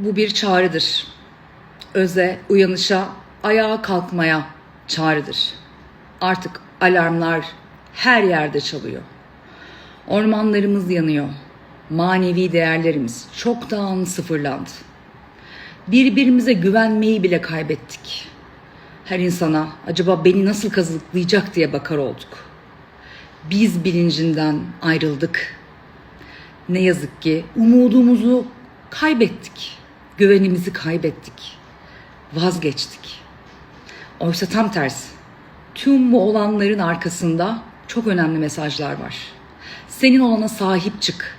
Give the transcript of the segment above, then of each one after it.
Bu bir çağrıdır. Öze, uyanışa, ayağa kalkmaya çağrıdır. Artık alarmlar her yerde çalıyor. Ormanlarımız yanıyor. Manevi değerlerimiz çoktan sıfırlandı. Birbirimize güvenmeyi bile kaybettik. Her insana acaba beni nasıl kazıklayacak diye bakar olduk. Biz bilincinden ayrıldık. Ne yazık ki umudumuzu kaybettik. Güvenimizi kaybettik. Vazgeçtik. Oysa tam tersi. Tüm bu olanların arkasında çok önemli mesajlar var. Senin olana sahip çık.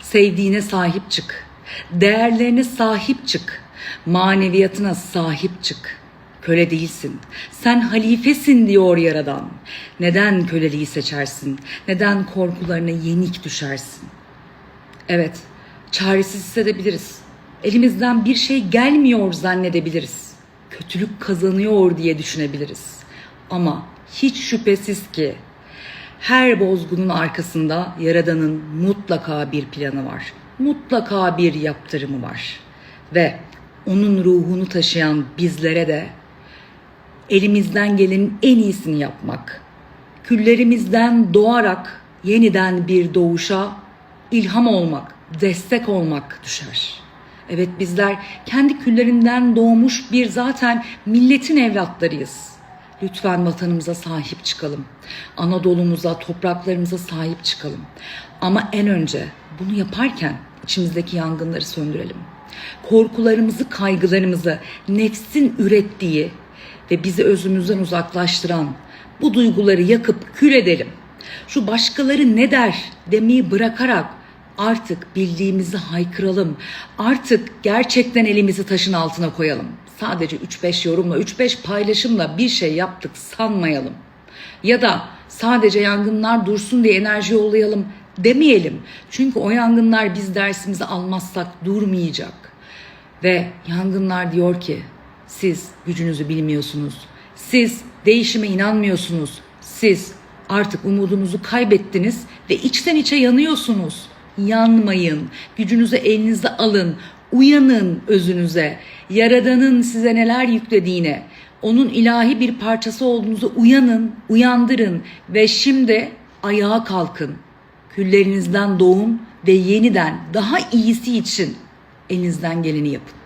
Sevdiğine sahip çık. Değerlerine sahip çık. Maneviyatına sahip çık. Köle değilsin. Sen halifesin diyor Yaradan. Neden köleliği seçersin? Neden korkularına yenik düşersin? Evet, çaresiz hissedebiliriz. Elimizden bir şey gelmiyor zannedebiliriz. Kötülük kazanıyor diye düşünebiliriz. Ama hiç şüphesiz ki her bozgunun arkasında Yaradan'ın mutlaka bir planı var. Mutlaka bir yaptırımı var. Ve onun ruhunu taşıyan bizlere de elimizden gelenin en iyisini yapmak, küllerimizden doğarak yeniden bir doğuşa ilham olmak, destek olmak düşer. Evet bizler kendi küllerinden doğmuş bir zaten milletin evlatlarıyız. Lütfen vatanımıza sahip çıkalım. Anadolu'muza, topraklarımıza sahip çıkalım. Ama en önce bunu yaparken içimizdeki yangınları söndürelim. Korkularımızı, kaygılarımızı nefsin ürettiği ve bizi özümüzden uzaklaştıran bu duyguları yakıp kül edelim. Şu başkaları ne der demeyi bırakarak artık bildiğimizi haykıralım. Artık gerçekten elimizi taşın altına koyalım. Sadece 3-5 yorumla, 3-5 paylaşımla bir şey yaptık sanmayalım. Ya da sadece yangınlar dursun diye enerji yollayalım demeyelim. Çünkü o yangınlar biz dersimizi almazsak durmayacak. Ve yangınlar diyor ki siz gücünüzü bilmiyorsunuz. Siz değişime inanmıyorsunuz. Siz artık umudunuzu kaybettiniz ve içten içe yanıyorsunuz. Yanmayın. Gücünüzü elinize alın. Uyanın özünüze. Yaradanın size neler yüklediğine, onun ilahi bir parçası olduğunuzu uyanın, uyandırın ve şimdi ayağa kalkın. Küllerinizden doğun ve yeniden daha iyisi için elinizden geleni yapın.